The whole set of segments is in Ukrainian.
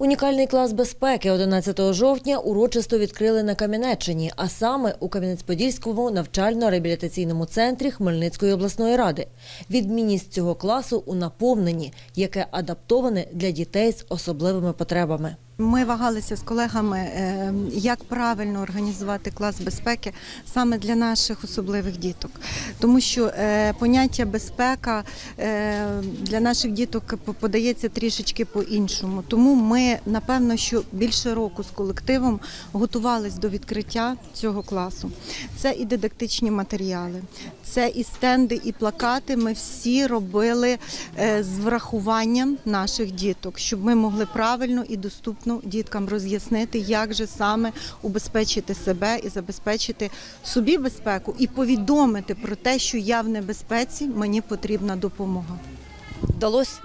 Унікальний клас безпеки 11 жовтня урочисто відкрили на Кам'янеччині, а саме у Кам'янець-Подільському навчально-реабілітаційному центрі Хмельницької обласної ради. Відмінність цього класу у наповненні, яке адаптоване для дітей з особливими потребами. Ми вагалися з колегами, е, як правильно організувати клас безпеки саме для наших особливих діток, тому що е, поняття безпека е, для наших діток подається трішечки по-іншому. Тому ми напевно, що більше року з колективом готувались до відкриття цього класу. Це і дидактичні матеріали, це і стенди, і плакати. Ми всі робили з врахуванням наших діток, щоб ми могли правильно і доступно діткам роз'яснити, як же саме убезпечити себе і забезпечити собі безпеку, і повідомити про те, що я в небезпеці, мені потрібна допомога. Вдалося?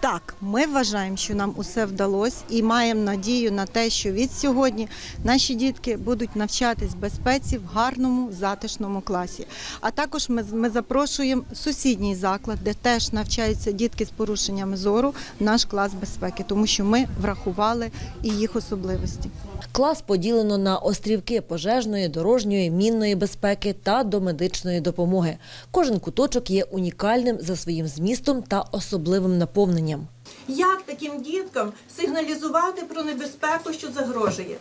Так, ми вважаємо, що нам усе вдалося і маємо надію на те, що від сьогодні наші дітки будуть навчатись безпеці в гарному затишному класі. А також ми, ми запрошуємо сусідній заклад, де теж навчаються дітки з порушеннями зору, наш клас безпеки, тому що ми врахували і їх особливості. Клас поділено на острівки пожежної, дорожньої, мінної безпеки та домедичної допомоги. Кожен куточок є унікальним за своїм змістом та особливим наповненням. Як таким діткам сигналізувати про небезпеку, що загрожує?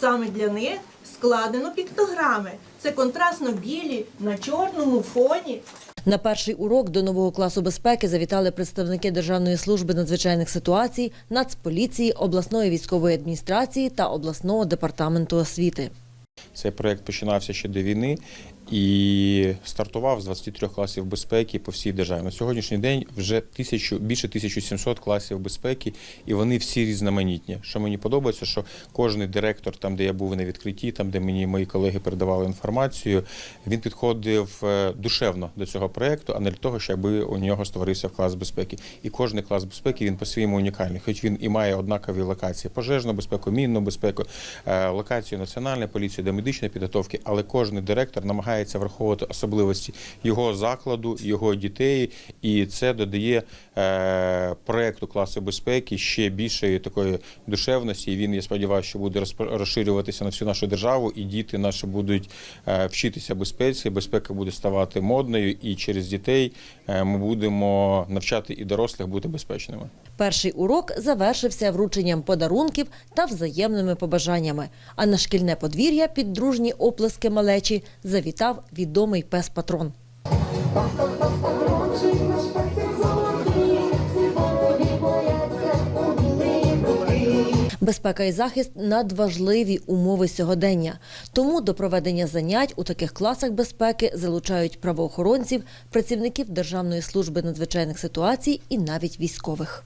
Саме для них складено піктограми. Це контрастно білі на чорному фоні. На перший урок до нового класу безпеки завітали представники Державної служби надзвичайних ситуацій, Нацполіції, обласної військової адміністрації та обласного департаменту освіти. Цей проект починався ще до війни і стартував з 23 класів безпеки по всій державі. На сьогоднішній день вже тисячу, більше 1700 класів безпеки, і вони всі різноманітні. Що мені подобається, що кожен директор, там де я був на відкритті, там де мені мої колеги передавали інформацію, він підходив е, душевно до цього проекту, а не для того, щоб у нього створився клас безпеки. І кожен клас безпеки він по-своєму унікальний, хоч він і має однакові локації: пожежну безпеку, мінну безпеку, е, локацію національної поліції, до медичної підготовки, але кожен директор намагається враховувати особливості його закладу, його дітей, і це додає е, проекту класу безпеки ще більшої такої душевності. І він я сподіваюся, що буде розширюватися на всю нашу державу, і діти наші будуть е, вчитися безпеці. Безпека буде ставати модною, і через дітей е, ми будемо навчати і дорослих бути безпечними. Перший урок завершився врученням подарунків та взаємними побажаннями. А на шкільне подвір'я під дружні оплески малечі завітав відомий пес-патрон. Безпека і захист надважливі умови сьогодення. Тому до проведення занять у таких класах безпеки залучають правоохоронців, працівників Державної служби надзвичайних ситуацій і навіть військових.